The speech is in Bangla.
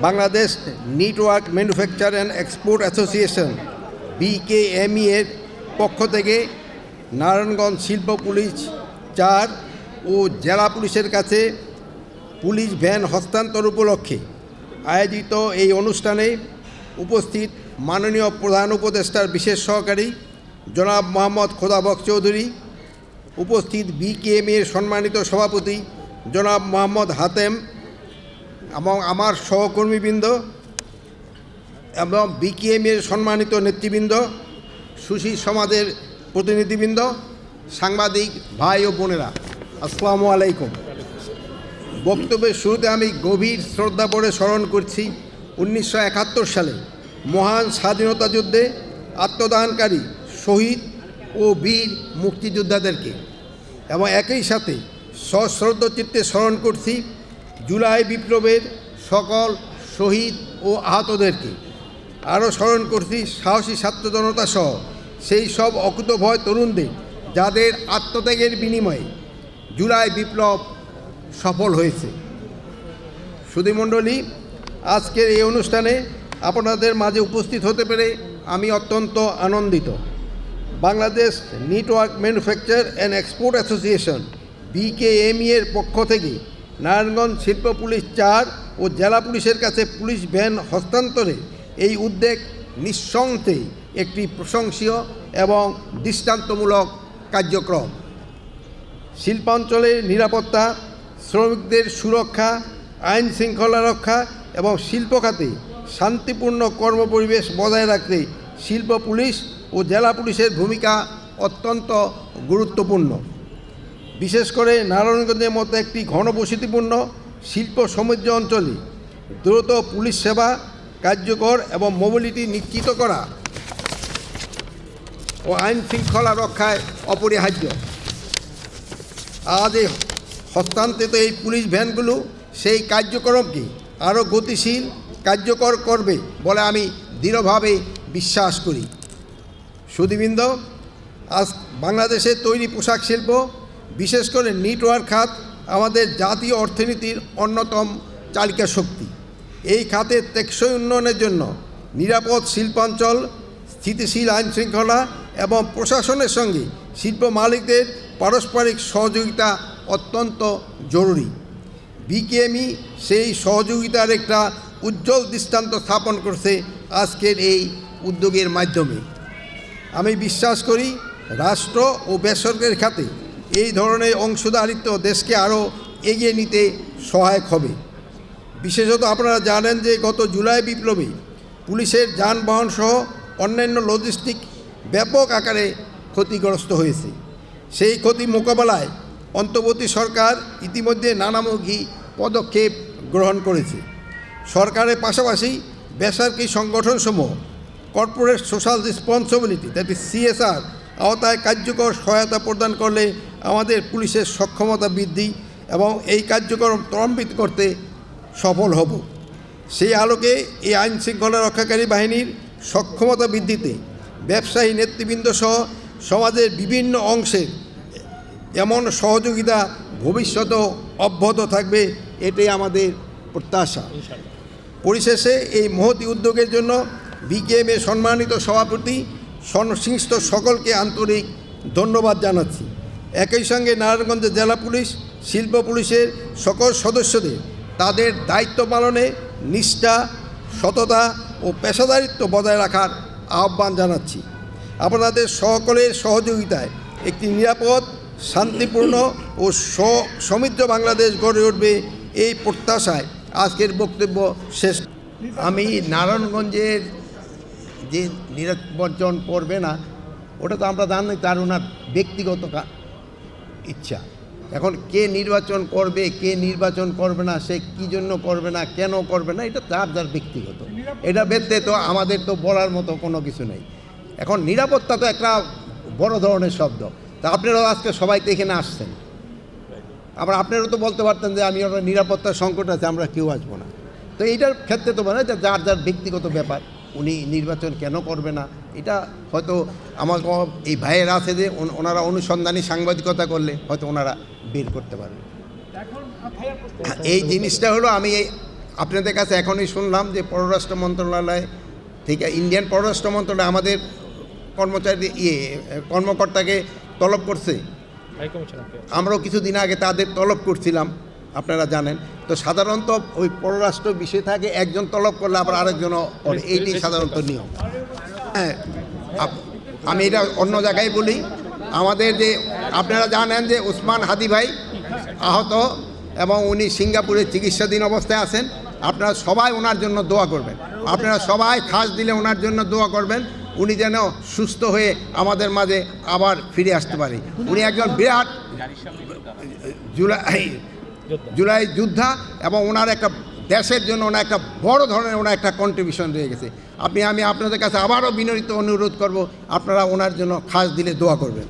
Bangladesh network manufacture and export association BKME এর পক্ষ থেকে নারায়ণগঞ্জ শিল্প পুলিশ চার ও জেলা পুলিশের কাছে পুলিশ ভ্যান হস্তান্তর উপলক্ষে আয়োজিত এই অনুষ্ঠানে উপস্থিত মাননীয় প্রধান উপদেষ্টার বিশেষ সহকারী জনাব মোহাম্মদ খোদাবক চৌধুরী, উপস্থিত বিকেএম এর সম্মানিত সভাপতি জনাব মোহাম্মদ হাতেম এবং আমার সহকর্মীবৃন্দ এবং বিকেএম এর সম্মানিত নেতৃবৃন্দ, সুশীল সমাজের প্রতিনিধিবৃন্দ, সাংবাদিক ভাই ও বোনেরা, আসসালামু আলাইকুম। বক্তব্যের শুরুতে আমি গভীর শ্রদ্ধা ভরে স্মরণ করছি, উনিশশো একাত্তর সালে মহান স্বাধীনতা যুদ্ধে আত্মদানকারী শহীদ ও বীর মুক্তিযোদ্ধাদেরকে এবং একই সাথে সশ্রদ্ধ চিত্তে স্মরণ করছি জুলাই বিপ্লবের সকল শহীদ ও আহতদেরকে আরও স্মরণ করছি, সাহসী ছাত্র জনতা সহ সেই সব অকুতভয় তরুণদের যাদের আত্মত্যাগের বিনিময়ে জুলাই বিপ্লব সফল হয়েছে। সুধীমণ্ডলী আজকের এই অনুষ্ঠানে আপনাদের মাঝে উপস্থিত হতে পেরে আমি অত্যন্ত আনন্দিত। Bangladesh network manufacture and export association, BKME এর পক্ষ থেকে নারায়ণগঞ্জ শিল্প পুলিশ চার ও জেলা পুলিশের কাছে পুলিশ ভ্যান হস্তান্তরে এই উদ্যোগ নিঃসন্দেহে একটি প্রশংসীয় এবং দৃষ্টান্তমূলক কার্যক্রম। শিল্পাঞ্চলের নিরাপত্তা, শ্রমিকদের সুরক্ষা, আইন শৃঙ্খলা রক্ষা এবং শিল্প খাতে শান্তিপূর্ণ কর্মপরিবেশ বজায় রাখতে শিল্প পুলিশ ও জেলা পুলিশের ভূমিকা অত্যন্ত গুরুত্বপূর্ণ। বিশেষ করে নারায়ণগঞ্জের মতো একটি ঘনবসতিপূর্ণ শিল্প সমৃদ্ধ অঞ্চলে দ্রুত পুলিশ সেবা, কার্যকর এবং মোবিলিটি নিশ্চিত করা ও আইন শৃঙ্খলা রক্ষায় অপরিহার্য। আজ এই হস্তান্তরিত এই পুলিশ ভ্যানগুলো সেই কার্যক্রমকে আরও গতিশীল, কার্যকর করবে বলে আমি দৃঢ়ভাবে বিশ্বাস করি। সুদীবৃন্দ আজ বাংলাদেশের তৈরি পোশাক শিল্প বিশেষ করে নেটওয়ার্ক খাত আমাদের জাতীয় অর্থনীতির অন্যতম চালিকা শক্তি। এই খাতের টেকসই উন্নয়নের জন্য নিরাপদ শিল্পাঞ্চল, স্থিতিশীল আইন শৃঙ্খলা এবং প্রশাসনের সঙ্গে শিল্প মালিকদের পারস্পরিক সহযোগিতা অত্যন্ত জরুরি। বিকেএমই সেই সহযোগিতার একটা উজ্জ্বল দৃষ্টান্ত স্থাপন করছে আজকের এই উদ্যোগের মাধ্যমে। আমি বিশ্বাস করি, রাষ্ট্র ও বেসরকারি খাতে এই ধরনের অংশীদারিত্ব দেশকে আরও এগিয়ে নিতে সহায়ক হবে। বিশেষত আপনারা জানেন যে গত জুলাই বিপ্লবে পুলিশের যানবাহন সহ অন্যান্য লজিস্টিক ব্যাপক আকারে ক্ষতিগ্রস্ত হয়েছে। সেই ক্ষতি মোকাবেলায় অন্তর্বর্তী সরকার ইতিমধ্যে নানামুখী পদক্ষেপ গ্রহণ করেছে। সরকারের পাশাপাশি বেসরকারি সংগঠনসমূহ corporate social responsibility that is CSR আওতায় কার্যকর সহায়তা প্রদান করলে আমাদের পুলিশের সক্ষমতা বৃদ্ধি এবং এই কার্যক্রম ত্বরান্বিত করতে সফল হব। সেই আলোকে এই আইন শৃঙ্খলা রক্ষাকারী বাহিনীর সক্ষমতা বৃদ্ধিতে ব্যবসায়ী নেতৃবৃন্দ সহ সমাজের বিভিন্ন অংশের এমন সহযোগিতা ভবিষ্যতেও অব্যাহত থাকবে এটাই আমাদের প্রত্যাশা। পরিশেষে এই মহতি উদ্যোগের জন্য বিকেএম এর সম্মানিত সভাপতি সংশ্লিষ্ট সকলকে আন্তরিক ধন্যবাদ জানাচ্ছি। একই সঙ্গে নারায়ণগঞ্জ জেলা পুলিশ, শিল্প পুলিশের সকল সদস্যদের তাদের দায়িত্ব পালনে নিষ্ঠা, সততা ও পেশাদারিত্ব বজায় রাখার আহ্বান জানাচ্ছি। আপনাদের সকলের সহযোগিতায় একটি নিরাপদ, শান্তিপূর্ণ ও সমৃদ্ধ বাংলাদেশ গড়ে উঠবে এই প্রত্যাশায় আজকের বক্তব্য শেষ। আমি নারায়ণগঞ্জের যে নির্বাচন করবে না, ওটা তো আমরা জানি তার ওনার ব্যক্তিগত ইচ্ছা। এখন কে নির্বাচন করবে, কে নির্বাচন করবে না, সে কী জন্য করবে না, কেন করবে না, এটা তার, যার ব্যক্তিগত। এটা ব্যক্তি তো আমাদের তো বলার মতো কোনো কিছু নেই। এখন নিরাপত্তা তো একটা বড় ধরনের শব্দ। তা আপনারাও আজকে সবাই তো এখানে আসছেন। আবার আপনারাও তো বলতে পারতেন যে আমি ওরা নিরাপত্তার সংকট আছে, আমরা কেউ আসব না। তো এইটার ক্ষেত্রে তো মানে যে যার যার ব্যক্তিগত ব্যাপার। উনি নির্বাচন কেন করবে না? এটা হয়তো আমার এই ভাইয়ের আছে যে ওনারা অনুসন্ধানী সাংবাদিকতা করলে হয়তো ওনারা বের করতে পারবে। এই জিনিসটা হলো আমি এই আপনাদের কাছে এখনই শুনলাম যে পররাষ্ট্র মন্ত্রণালয় থেকে ইন্ডিয়ান পররাষ্ট্র মন্ত্রণালয় আমাদের কর্মচারী ইয়ে কর্মকর্তাকে তলব করছে। আমরাও কিছুদিন আগে তাদের তলব করছিলাম। আপনারা জানেন। তো সাধারণত ওই পররাষ্ট্র বিষয় থাকে একজন তলব করলে আবার আরেকজনও করে। এইটাই সাধারণত নিয়ম। হ্যাঁ আমি এটা অন্য জায়গায় বলি। আমাদের যে আপনারা জানেন যে উসমান হাদি ভাই আহত এবং উনি সিঙ্গাপুরে চিকিৎসাধীন অবস্থায় আছেন। আপনারা সবাই ওনার জন্য দোয়া করবেন। আপনারা সবাই খাস দিলে ওনার জন্য দোয়া করবেন। উনি যেন সুস্থ হয়ে আমাদের মাঝে আবার ফিরে আসতে পারে। উনি একজন বিরাট জুলাই জুলাই যোদ্ধা এবং ওনার একটা দেশের জন্য ওনার একটা বড় ধরনের ওনার একটা কন্ট্রিবিউশন রয়ে গেছে। আপনি, আমি আপনাদের কাছে আবারও বিনয়িত অনুরোধ করব, আপনারা ওনার জন্য খাস দিলে দোয়া করবেন।